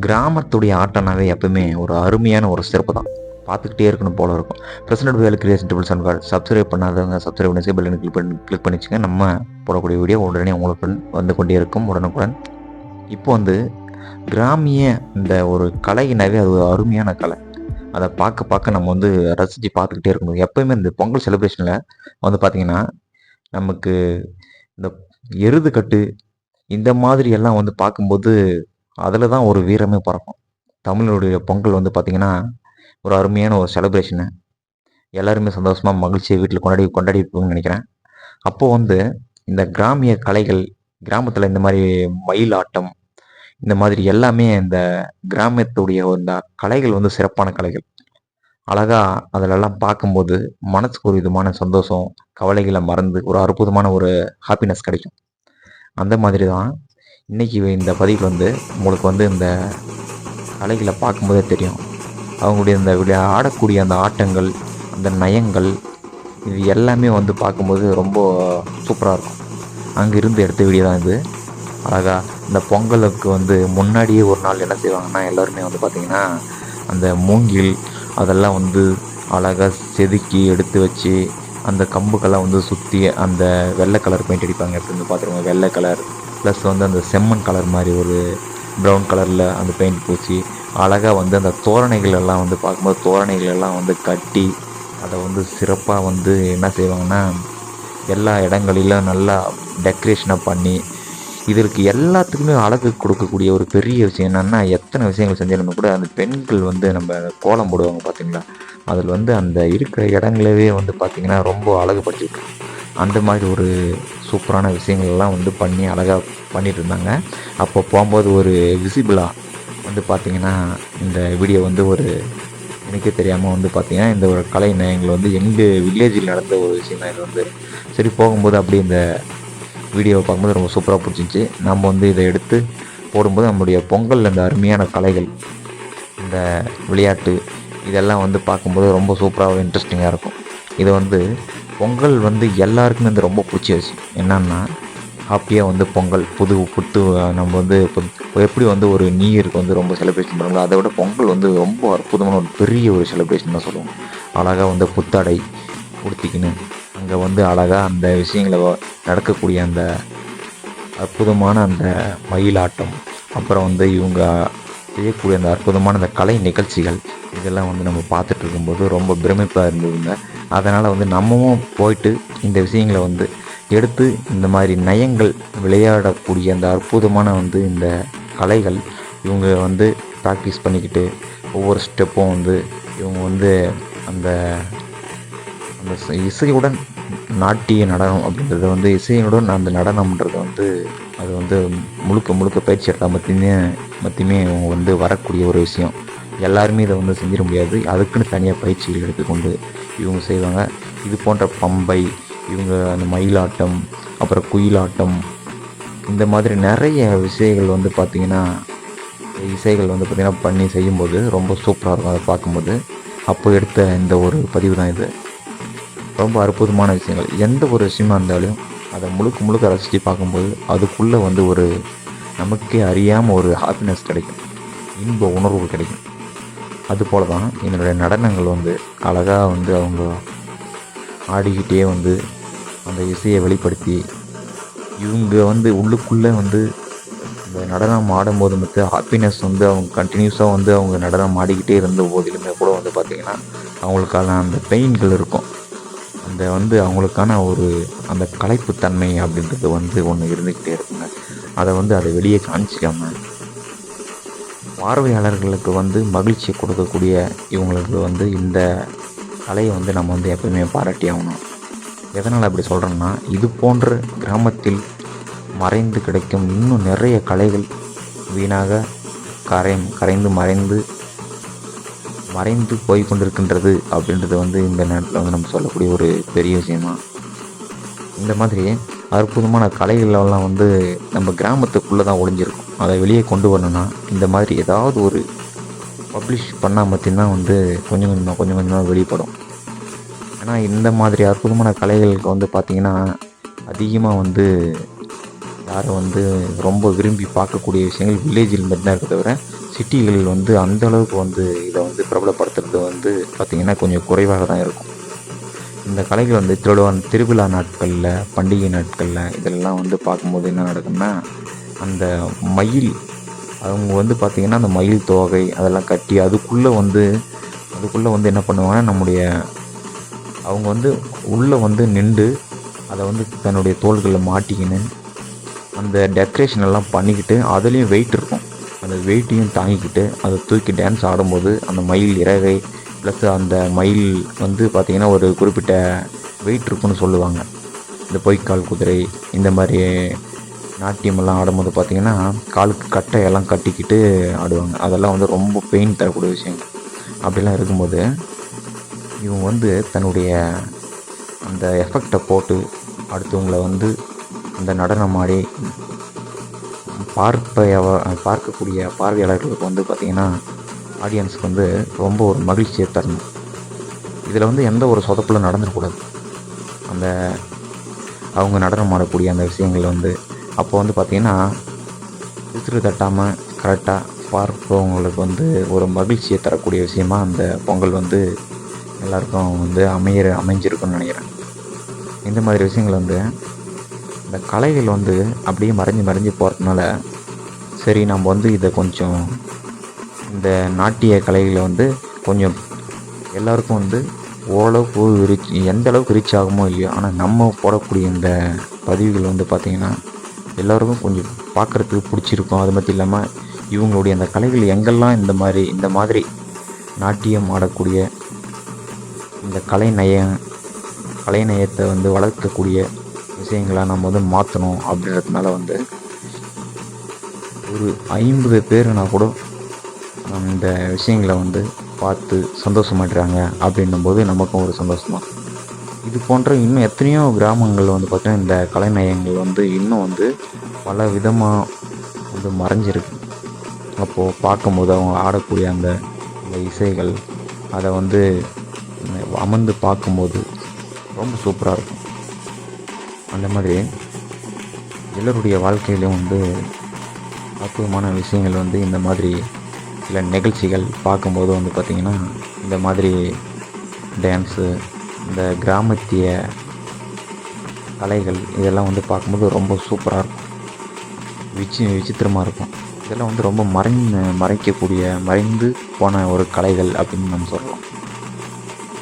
கிராமத்துடைய ஆட்டம்னாவே எப்பவுமே ஒரு அருமையான ஒரு சிறப்பு தான். பார்த்துக்கிட்டே இருக்கணும் போல இருக்கும். பிரசன்ட் வேலை creation tables and card subscribe பண்ணாதவங்க சப்ஸ்கிரைப் பண்ணி பெல் கிளிக் பண்ணி கிளிக் பண்ணிச்சுங்க. நம்ம போடக்கூடிய வீடியோ உடனே உங்களுக்கு வந்து கொண்டே இருக்கும் உடனுக்குடன். இப்போ வந்து கிராமிய இந்த ஒரு கலைனாவே அது ஒரு அருமையான கலை. அதை பார்க்க பார்க்க நம்ம வந்து ரசித்து பார்த்துக்கிட்டே இருக்கணும். எப்போயுமே இந்த பொங்கல் செலிப்ரேஷனில் வந்து பார்த்திங்கன்னா நமக்கு இந்த எருது கட்டு இந்த மாதிரி எல்லாம் வந்து பார்க்கும்போது அதில் தான் ஒரு வீரமே பிறக்கும். தமிழனுடைய பொங்கல் வந்து பார்த்திங்கன்னா ஒரு அருமையான ஒரு செலிப்ரேஷனு எல்லாருமே சந்தோஷமாக மகிழ்ச்சியை வீட்டில் கொண்டாடி கொண்டாடி இருப்போம்னு நினைக்கிறேன். அப்போது வந்து இந்த கிராமிய கலைகள் கிராமத்தில் இந்த மாதிரி மயில் ஆட்டம் இந்த மாதிரி எல்லாமே இந்த கிராமத்துடைய இந்த கலைகள் வந்து சிறப்பான கலைகள். அழகா அதிலெல்லாம் பார்க்கும்போது மனசுக்கு ஒரு விதமான சந்தோஷம் கவலைகளை மறந்து ஒரு அற்புதமான ஒரு ஹாப்பினஸ் கிடைக்கும். அந்த மாதிரி தான் இன்றைக்கி இந்த பதிவில் வந்து உங்களுக்கு வந்து இந்த கலைகளை பார்க்கும்போதே தெரியும். அவங்களுடைய இந்த விளையா ஆடக்கூடிய அந்த ஆட்டங்கள் அந்த நயங்கள் இது எல்லாமே வந்து பார்க்கும்போது ரொம்ப சூப்பராக இருக்கும். அங்கே இருந்து எடுத்த வீடியோ தான் இது. அழகாக இந்த பொங்கலுக்கு வந்து முன்னாடியே ஒரு நாள் என்ன செய்வாங்கன்னா எல்லாருமே வந்து பார்த்திங்கன்னா அந்த மூங்கில் அதெல்லாம் வந்து அழகாக செதுக்கி எடுத்து வச்சு அந்த கம்புக்கெல்லாம் வந்து சுற்றி அந்த வெள்ளை கலர் பெயிண்ட் அடிப்பாங்க. எப்படி வந்து வெள்ளை கலர். ப்ளஸ் வந்து அந்த செம்மண் கலர் மாதிரி ஒரு ப்ரௌன் கலரில் அந்த பெயிண்ட் பூசி அழகாக வந்து அந்த தோரணைகள் எல்லாம் வந்து பார்க்கும்போது தோரணைகள் எல்லாம் வந்து கட்டி அதை வந்து சிறப்பாக வந்து என்ன செய்வாங்கன்னா எல்லா இடங்களிலும் நல்லா டெக்கரேஷனை பண்ணி இதற்கு எல்லாத்துக்குமே அழகு கொடுக்கக்கூடிய ஒரு பெரிய விஷயம் என்னென்னா எத்தனை விஷயங்கள் செஞ்சாலுமே கூட அந்த பெண்கள் வந்து நம்ம கோலம் போடுவாங்க பார்த்திங்களா? அதில் வந்து அந்த இருக்கிற இடங்களவே வந்து பார்த்திங்கன்னா ரொம்ப அழகு விட்டுரும் அந்த மாதிரி ஒரு சூப்பரான விஷயங்கள்லாம் வந்து பண்ணி அழகாக பண்ணிட்டு இருந்தாங்க அப்போ போகும்போது ஒரு விசிபிளாக வந்து பார்த்திங்கன்னா இந்த வீடியோ வந்து ஒரு எனக்கே தெரியாமல் வந்து பார்த்திங்கன்னா இந்த ஒரு கலை நயங்கள் வந்து எங்கள் வில்லேஜில் நடந்த ஒரு விஷயம் தான் இது வந்து சரி போகும்போது அப்படி இந்த வீடியோவை பார்க்கும்போது ரொம்ப சூப்பராக பிடிச்சிருந்துச்சி நம்ம வந்து இதை எடுத்து போடும்போது நம்மளுடைய பொங்கல் இந்த அருமையான கலைகள் இந்த விளையாட்டு இதெல்லாம் வந்து பார்க்கும்போது ரொம்ப சூப்பராக இன்ட்ரெஸ்டிங்காக இருக்கும். இதை வந்து பொங்கல் வந்து எல்லாருக்குமே வந்து ரொம்ப பிடிச்ச விஷயம் என்னன்னா ஹாப்பியாக வந்து பொங்கல் புது புத்து நம்ம வந்து இப்போ எப்படி வந்து ஒரு நியூ இயருக்கு வந்து ரொம்ப செலிப்ரேஷன் பண்ணுறோங்களோ அதை விட பொங்கல் வந்து ரொம்ப அற்புதமான ஒரு பெரிய ஒரு செலிப்ரேஷன் தான் சொல்லுவோம். அழகாக வந்து புத்தாடை உடுத்திக்கின்னு அங்கே வந்து அழகாக அந்த விஷயங்களை நடக்கக்கூடிய அந்த அற்புதமான அந்த மயிலாட்டம் அப்புறம் வந்து இவங்க செய்யக்கூடிய அந்த அற்புதமான அந்த கலை நிகழ்ச்சிகள் இதெல்லாம் வந்து நம்ம பார்த்துட்டு இருக்கும்போது ரொம்ப பிரமிப்பாக இருந்ததுங்க. அதனால் வந்து நம்மவும் போயிட்டு இந்த விஷயங்களை வந்து எடுத்து இந்த மாதிரி நயங்கள் விளையாடக்கூடிய அந்த அற்புதமான வந்து இந்த கலைகள் இவங்க வந்து ப்ராக்டிஸ் பண்ணிக்கிட்டு ஒவ்வொரு ஸ்டெப்பும் வந்து இவங்க வந்து அந்த அந்த இசையுடன் நாட்டிய நடனம் அப்படின்றது வந்து இசையுடன் அந்த நடனம்ன்றது வந்து அது வந்து முழுக்க முழுக்க பயிற்சி எடுத்தால் மட்டுமே மட்டுமே இவங்க வந்து வரக்கூடிய ஒரு விஷயம். எல்லாருமே இதை வந்து செஞ்சிட முடியாது. அதுக்குன்னு தனியாக பயிற்சிகள் எடுத்துக்கொண்டு இவங்க செய்வாங்க. இது போன்ற பம்பை இவங்க அந்த மயிலாட்டம் அப்புறம் குயிலாட்டம் இந்த மாதிரி நிறைய விஷயங்கள் வந்து பார்த்திங்கன்னா இசைகள் வந்து பார்த்திங்கன்னா பண்ணி செய்யும்போது ரொம்ப சூப்பராக இருக்கும். அதை பார்க்கும்போது அப்போ எடுத்த இந்த ஒரு பதிவு தான் இது. ரொம்ப அற்புதமான விஷயங்கள். எந்த ஒரு விஷயமா இருந்தாலும் அதை முழுக்க முழுக்க ரசித்து பார்க்கும்போது அதுக்குள்ளே வந்து ஒரு நமக்கே அறியாமல் ஒரு ஹாப்பினஸ் கிடைக்கும். இன்ப உணர்வு கிடைக்கும். அதுபோல் தான் என்னுடைய நடனங்கள் வந்து அழகாக வந்து அவங்க ஆடிக்கிட்டே வந்து அந்த இசையை வெளிப்படுத்தி இவங்க வந்து உள்ளுக்குள்ளே வந்து இந்த நடனம் ஆடும்போது மட்டும் ஹாப்பினஸ் வந்து அவங்க கண்டினியூஸாக வந்து அவங்க நடனம் ஆடிக்கிட்டே இருந்த போதிலுமே கூட வந்து பார்த்திங்கன்னா அவங்களுக்கான அந்த பெயின்கள் இருக்கும். அந்த வந்து அவங்களுக்கான ஒரு அந்த கலைப்புத்தன்மை அப்படின்றது வந்து ஒன்று இருந்துக்கிட்டே இருக்குங்க. அதை வந்து அதை வெளியே காமிச்சிக்காம பார்வையாளர்களுக்கு வந்து மகிழ்ச்சி கொடுக்கக்கூடிய இவங்களுக்கு வந்து இந்த கலையை வந்து நம்ம வந்து எப்பவுமே பாராட்டி ஆகணும். எதனால் அப்படி சொல்கிறேன்னா இது போன்ற கிராமத்தில் மறைந்து கிடைக்கும் இன்னும் நிறைய கலைகள் வீணாக கரை கரைந்து மறைந்து மறைந்து போய் கொண்டிருக்கின்றது அப்படின்றது வந்து இந்த நேரத்தில் வந்து நம்ம சொல்லக்கூடிய ஒரு பெரிய விஷயமா. இந்த மாதிரி அற்புதமான கலைகளெல்லாம் வந்து நம்ம கிராமத்துக்குள்ளே தான் ஒளிஞ்சிருக்கும். அதை வெளியே கொண்டு வரணும்னா இந்த மாதிரி ஏதாவது ஒரு பப்ளிஷ் பண்ணால் மட்டும்தான் வந்து கொஞ்சம் கொஞ்சமாக கொஞ்சம் கொஞ்சமாக வெளிப்படும். ஏன்னா இந்த மாதிரி அற்புதமான கலைகளுக்கு வந்து பார்த்திங்கன்னா அதிகமாக வந்து யாரும் வந்து ரொம்ப விரும்பி பார்க்கக்கூடிய விஷயங்கள் வில்லேஜில் மட்டும்தான் இருக்க தவிர சிட்டிகளில் வந்து அந்த அளவுக்கு வந்து இதை வந்து பிரபலப்படுத்துறது வந்து பார்த்திங்கன்னா கொஞ்சம் குறைவாக தான் இருக்கும். இந்த கலைகள் வந்து திருவிழா திருவிழா நாட்களில் பண்டிகை நாட்களில் இதெல்லாம் வந்து பார்க்கும்போது என்ன நடக்கும்னா அந்த மயில் அவங்க வந்து பார்த்திங்கன்னா அந்த மயில் தோகை அதெல்லாம் கட்டி அதுக்குள்ளே வந்து அதுக்குள்ளே வந்து என்ன பண்ணுவாங்கன்னா நம்முடைய அவங்க வந்து உள்ளே வந்து நின்று அதை வந்து தன்னுடைய தோள்களில் மாட்டிக்கின்னு அந்த டெக்கரேஷன் எல்லாம் பண்ணிக்கிட்டு அதுலேயும் வெயிட் இருக்கும். அந்த வெயிட்டையும் தாங்கிக்கிட்டு அதை தூக்கி டான்ஸ் ஆடும்போது அந்த மயில் இறகை ப்ளஸ் அந்த மயில் வந்து பார்த்திங்கன்னா ஒரு குறிப்பிட்ட வெயிட் இருக்குன்னு சொல்லுவாங்க. இந்த பொய்க்கால் குதிரை இந்த மாதிரி நாட்டியமெல்லாம் ஆடும்போது பார்த்திங்கன்னா காலுக்கு கட்டையெல்லாம் கட்டிக்கிட்டு ஆடுவாங்க. அதெல்லாம் வந்து ரொம்ப பெயின் தரக்கூடிய விஷயம். அப்படிலாம் இருக்கும்போது இவங்க வந்து தன்னுடைய அந்த எஃபெக்டை போட்டு அடுத்தவங்களை வந்து அந்த நடனம் ஆடி பார்ப்பையவ பார்க்கக்கூடிய பார்வையாளர்களுக்கு வந்து பார்த்திங்கன்னா ஆடியன்ஸுக்கு வந்து ரொம்ப ஒரு மகிழ்ச்சியை தரணும். இதில் வந்து எந்த ஒரு சொதப்பில் நடந்துடக்கூடாது. அந்த அவங்க நடனம் ஆடக்கூடிய அந்த விஷயங்கள் வந்து அப்போ வந்து பார்த்திங்கன்னா விசிறு தட்டாமல் கரெக்டாக பார்ப்பவங்களுக்கு வந்து ஒரு மகிழ்ச்சியை தரக்கூடிய விஷயமா அந்த பொங்கல் வந்து எல்லாருக்கும் வந்து அமையிற அமைஞ்சிருக்குன்னு நினைக்கிறேன். இந்த மாதிரி விஷயங்கள் வந்து இந்த கலைகள் வந்து அப்படியே மறைஞ்சு மறைஞ்சு போகிறதுனால சரி நம்ம வந்து இதை கொஞ்சம் இந்த நாட்டிய கலைகளை வந்து கொஞ்சம் எல்லாருக்கும் வந்து ஓரளவுக்கு ரீச் எந்த அளவுக்கு ரீச் ஆகுமோ இல்லையோ ஆனால் நம்ம போடக்கூடிய இந்த பதிவுகள் வந்து பார்த்திங்கன்னா எல்லோருக்கும் கொஞ்சம் பார்க்குறதுக்கு பிடிச்சிருக்கும். அது மட்டும் இல்லாமல் இவங்களுடைய அந்த கலைகள் எங்கெல்லாம் இந்த மாதிரி இந்த மாதிரி நாட்டியம் ஆடக்கூடிய இந்த கலை நயம் கலை நயத்தை வந்து வளர்க்கக்கூடிய விஷயங்களை நம்ம வந்து மாற்றணும் அப்படின்றதுனால வந்து ஒரு ஐம்பது பேருனா கூட அந்த விஷயங்களை வந்து பார்த்து சந்தோஷமாட்டுறாங்க அப்படின்னும்போது நமக்கும் ஒரு சந்தோஷமாக இது போன்ற இன்னும் எத்தனையோ கிராமங்கள் வந்து பார்த்திங்கன்னா இந்த கலைநயங்கள் வந்து இன்னும் வந்து பல விதமாக வந்து மறைஞ்சிருக்கு. அப்போது பார்க்கும்போது அவங்க ஆடக்கூடிய அந்த அந்த இசைகள் அதை வந்து அமர்ந்து பார்க்கும்போது ரொம்ப சூப்பராக இருக்கும். அந்த மாதிரி எல்லோருடைய வாழ்க்கையிலையும் வந்து அற்புதமான விஷயங்கள் வந்து இந்த மாதிரி சில நிகழ்ச்சிகள் பார்க்கும்போது வந்து பார்த்திங்கன்னா இந்த மாதிரி டான்ஸு இந்த கிராமத்திய கலைகள் இதெல்லாம் வந்து பார்க்கும்போது ரொம்ப சூப்பராக இருக்கும். விச்சி விசித்திரமாக இருக்கும். இதெல்லாம் வந்து ரொம்ப மறைந்து மறைக்கக்கூடிய மறைந்து போன ஒரு கலைகள் அப்படின்னு நம்ம சொல்லலாம்.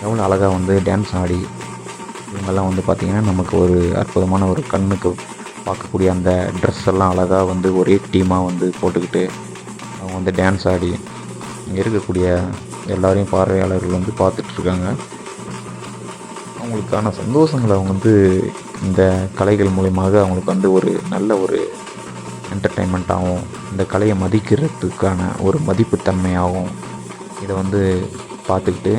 எவ்வளோ அழகாக வந்து டான்ஸ் ஆடி இவங்கெல்லாம் வந்து பார்த்திங்கன்னா நமக்கு ஒரு அற்புதமான ஒரு கண்ணுக்கு பார்க்கக்கூடிய அந்த ட்ரெஸ் எல்லாம் அழகாக வந்து ஒரே டீமாக வந்து போட்டுக்கிட்டு வந்து டான்ஸ் ஆடி இங்கே இருக்கக்கூடிய எல்லாரையும் பார்வையாளர்கள் வந்து பார்த்துட்ருக்காங்க. அவங்களுக்கான சந்தோஷங்களை அவங்க வந்து இந்த கலைகள் மூலியமாக அவங்களுக்கு வந்து ஒரு நல்ல ஒரு என்டர்டெயின்மெண்ட்டாகவும் இந்த கலையை மதிக்கிறதுக்கான ஒரு மதிப்புத்தன்மையாகவும் இதை வந்து பார்த்துக்கிட்டு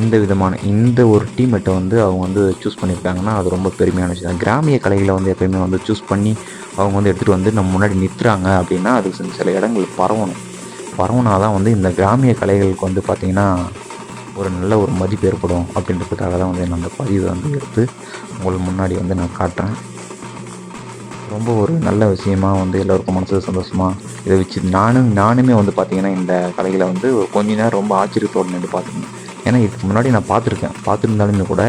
இந்த விதமான இந்த ஒரு டீமெட்டை வந்து அவங்க வந்து சூஸ் பண்ணியிருக்காங்கன்னா அது ரொம்ப பெருமையான விஷயம். தான் கிராமிய கலைகளை வந்து எப்பயுமே வந்து சூஸ் பண்ணி அவங்க வந்து எடுத்துகிட்டு வந்து நம்ம முன்னாடி நிற்கிறாங்க அப்படின்னா அது சில இடங்கள் பரவணும். பரவுனா தான் வந்து இந்த கிராமிய கலைகளுக்கு வந்து பார்த்திங்கன்னா ஒரு நல்ல ஒரு மதிப்பு ஏற்படும் அப்படின்றதுக்காக தான் வந்து நான் அந்த பதிவை வந்து எடுத்து உங்களுக்கு முன்னாடி வந்து நான் காட்டுறேன். ரொம்ப ஒரு நல்ல விஷயமா வந்து எல்லோருக்கும் மனசு சந்தோஷமாக இதை வச்சு நானும் நானுமே வந்து பார்த்திங்கன்னா இந்த கலைகளை வந்து ஒரு கொஞ்ச நேரம் ரொம்ப ஆச்சரியத்தோடு நின்று பார்த்துருந்தேன் ஏன்னா இதுக்கு முன்னாடி நான் பார்த்துருக்கேன். பார்த்துருந்தாலுமே கூட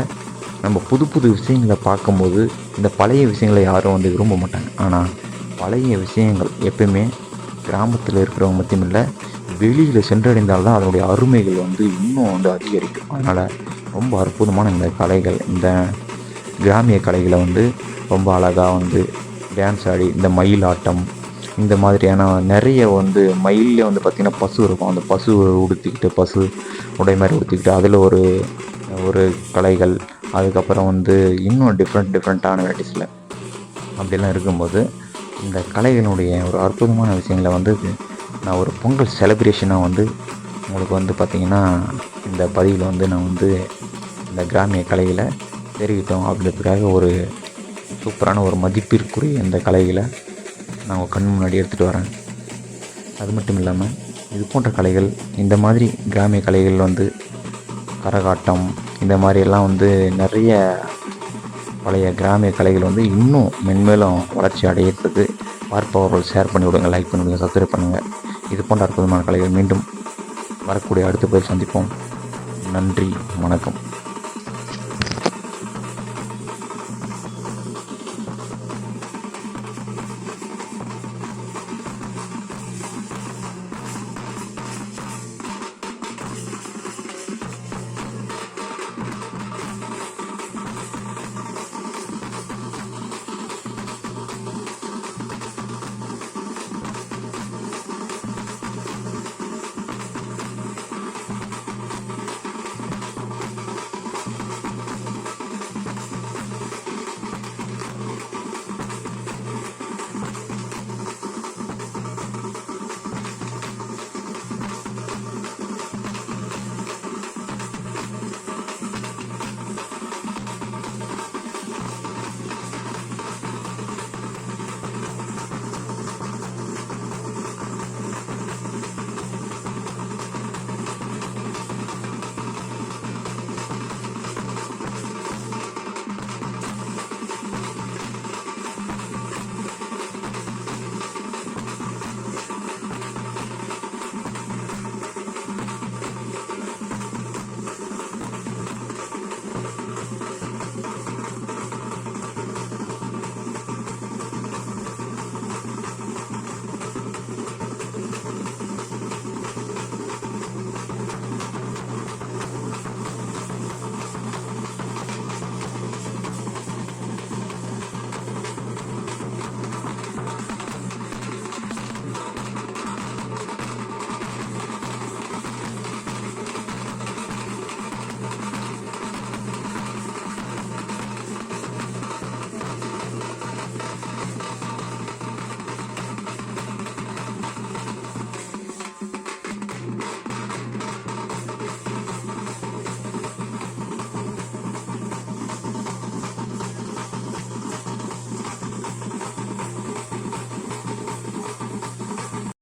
நம்ம புது புது விஷயங்களை பார்க்கும்போது இந்த பழைய விஷயங்களை யாரும் வந்து விரும்ப மாட்டாங்க. ஆனால் பழைய விஷயங்கள் எப்பயுமே கிராமத்தில் இருக்கிறவங்க மட்டும் இல்லை வெளியில் சென்றடைந்தால்தான் அதனுடைய அருமைகள் வந்து இன்னும் வந்து அதிகரிக்கும். அதனால் ரொம்ப அற்புதமான இந்த கலைகள் இந்த கிராமிய கலைகளை வந்து ரொம்ப அழகாக வந்து டான்ஸ் ஆடி இந்த மயில் ஆட்டம் இந்த மாதிரியான நிறைய வந்து மயிலில் வந்து பார்த்திங்கன்னா பசு இருக்கும். அந்த பசு உடுத்திக்கிட்டு பசு உடை மாதிரி உடுத்திக்கிட்டு அதில் ஒரு ஒரு கலைகள். அதுக்கப்புறம் வந்து இன்னும் டிஃப்ரெண்ட் டிஃப்ரெண்ட்டான வெரைட்டிஸில் அப்படிலாம் இருக்கும்போது இந்த கலைகளுடைய ஒரு அற்புதமான விஷயங்களை வந்து நான் ஒரு பொங்கல் செலிப்ரேஷனாக வந்து உங்களுக்கு வந்து பார்த்திங்கன்னா இந்த பதிவில் வந்து நான் வந்து இந்த கிராமிய கலைகளை தெரிவித்தோம் அப்படின்றதுக்காக ஒரு சூப்பரான ஒரு மதிப்பிற்குரிய இந்த கலைகளை நான் கண் முன்னாடி எடுத்துகிட்டு வரேன். அது மட்டும் இல்லாமல் இது போன்ற கலைகள் இந்த மாதிரி கிராமிய கலைகள் வந்து கரகாட்டம் இந்த மாதிரி எல்லாம் வந்து நிறைய பழைய கிராமிய கலைகள் வந்து இன்னும் மென்மேலும் வளர்ச்சி அடையிறதுக்கு பார்ப்பவர்கள் ஷேர் பண்ணி விடுங்க லைக் பண்ணி விடுங்க சப்ஸ்கிரைப் பண்ணுங்கள் இது போன்ற அற்புதமான கலைகள் மீண்டும் வரக்கூடிய அடுத்த பதில் சந்திப்போம். நன்றி வணக்கம்.